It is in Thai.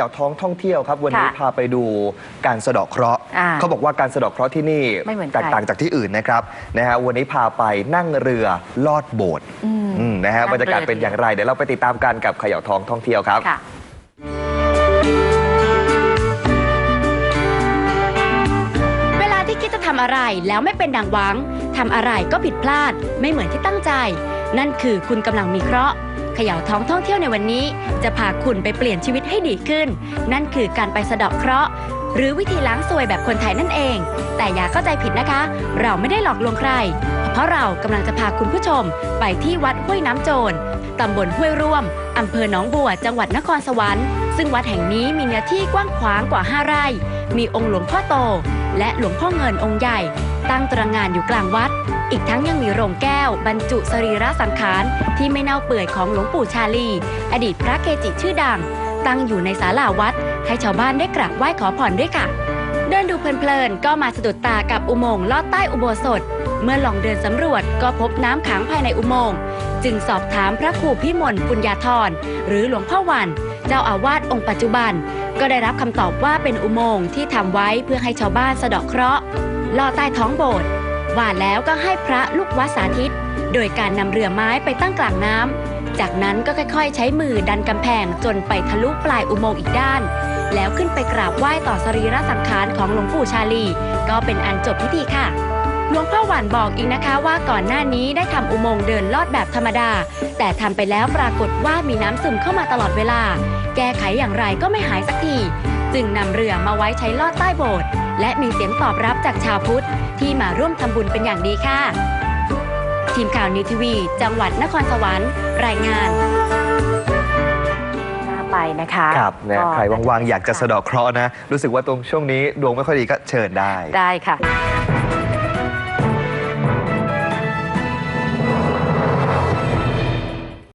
ย่าท้องท่องเที่ยวครับ วันนี้ค่ะพาไปดูการสะเดาะเคราะห์อ่าเขาบอกว่าการสะเดาะเคราะห์ที่นี่ไม่เหมือนใคร แตกต่างจากที่อื่นนะครับนะฮะวันนี้พาไปนั่งเรือลอดโบสถ์อืมอืมนะฮะนั่งบรรยากาศเป็นอย่างไรเดี๋ยวเราไปติดตามกันกับเขย่าท้องท่องเที่ยวครับ ค่ะ เวลาที่คิดจะทำอะไรแล้วไม่เป็นดังหวังทำอะไรก็ผิดพลาดไม่เหมือนที่ตั้งใจ นั่นคือคุณกำลังมีเคราะห์เขย่าท้องท่องเที่ยวในวันนี้ จะพาคุณไปเปลี่ยนชีวิตให้ดีขึ้น นั่นคือการไปสะเดาะเคราะห์หรือวิธีล้างซวยแบบคนไทยนั่นเอง แต่อย่าเข้าใจผิดนะคะ เราไม่ได้หลอกลวงใคร เพราะเรากำลังจะพาคุณผู้ชม ไปที่วัดห้วยน้ำโจรตำบลห้วยร่วมอำเภอหนองบัว จังหวัดนครสวรรค์ ซึ่งวัดแห่งนี้มีเนื้อที่กว้างขวางกว่า 5 ไร่ มีองค์หลวงพ่อโต และหลวงพ่อเงินองค์ใหญ่ ตั้งตระงานอยู่กลางวัด อีกทั้งยังมีโรงแก้ว บรรจุสรีระสังขารที่ไม่เน่าเปื่อยของหลวงปู่ชาลี อดีตพระเกจิชื่อดัง ตั้งอยู่ในศาลาวัด ให้ชาวบ้านได้กราบไหว้ขอพรด้วยค่ะ เดินดูเพลินๆก็มาสะดุดตากับอุโมงค์ลอดใต้อุโบสถ เมื่อลองเดินสำรวจก็พบน้ำขังภายในอุโมงค์จึงสอบถามพระครูพิมลปุญญาธรหรือหลวงพ่อวัน เจ้าอาวาสองค์ปัจจุบัน ก็ได้รับคำตอบว่าเป็นอุโมงค์ที่ทำไว้เพื่อให้ชาวบ้านสะเดาะเคราะห์ลอดใต้ท้องโบสถ์ว่าแล้วก็ให้พระลูกวัดสาธิต โดยการนำเรือไม้ไปตั้งกลางน้ำจากนั้นก็ค่อยๆ ใช้มือดันกำแพงจนไปทะลุปลายอุโมงค์อีกด้าน แล้วขึ้นไปกราบไหว้ต่อสรีระสังขารของหลวงปู่ชาลี ก็เป็นอันจบพิธีค่ะ หลวงพ่อหวานบอกอีกนะคะว่าก่อนหน้านี้ได้ทำอุโมงค์เดินลอดแบบธรรมดา แต่ทำไปแล้วปรากฏว่ามีน้ำซึมเข้ามาตลอดเวลา แก้ไขอย่างไรก็ไม่หายสักที จึงนำเรือมาไว้ใช้ลอดใต้โบสถ์และมีเสียงตอบรับจากชาวพุทธ ที่มาร่วมทำบุญเป็นอย่างดีค่ะ ทีมข่าวนิวทีวี จังหวัดนครสวรรค์ รายงานน่าไปนะคะครับนะก็ใครว่างๆ อยากจะสะเดาะเคราะห์นะ รู้สึกว่าตรงช่วงนี้ดวงไม่ค่อยดีก็เชิญได้ ได้ค่ะ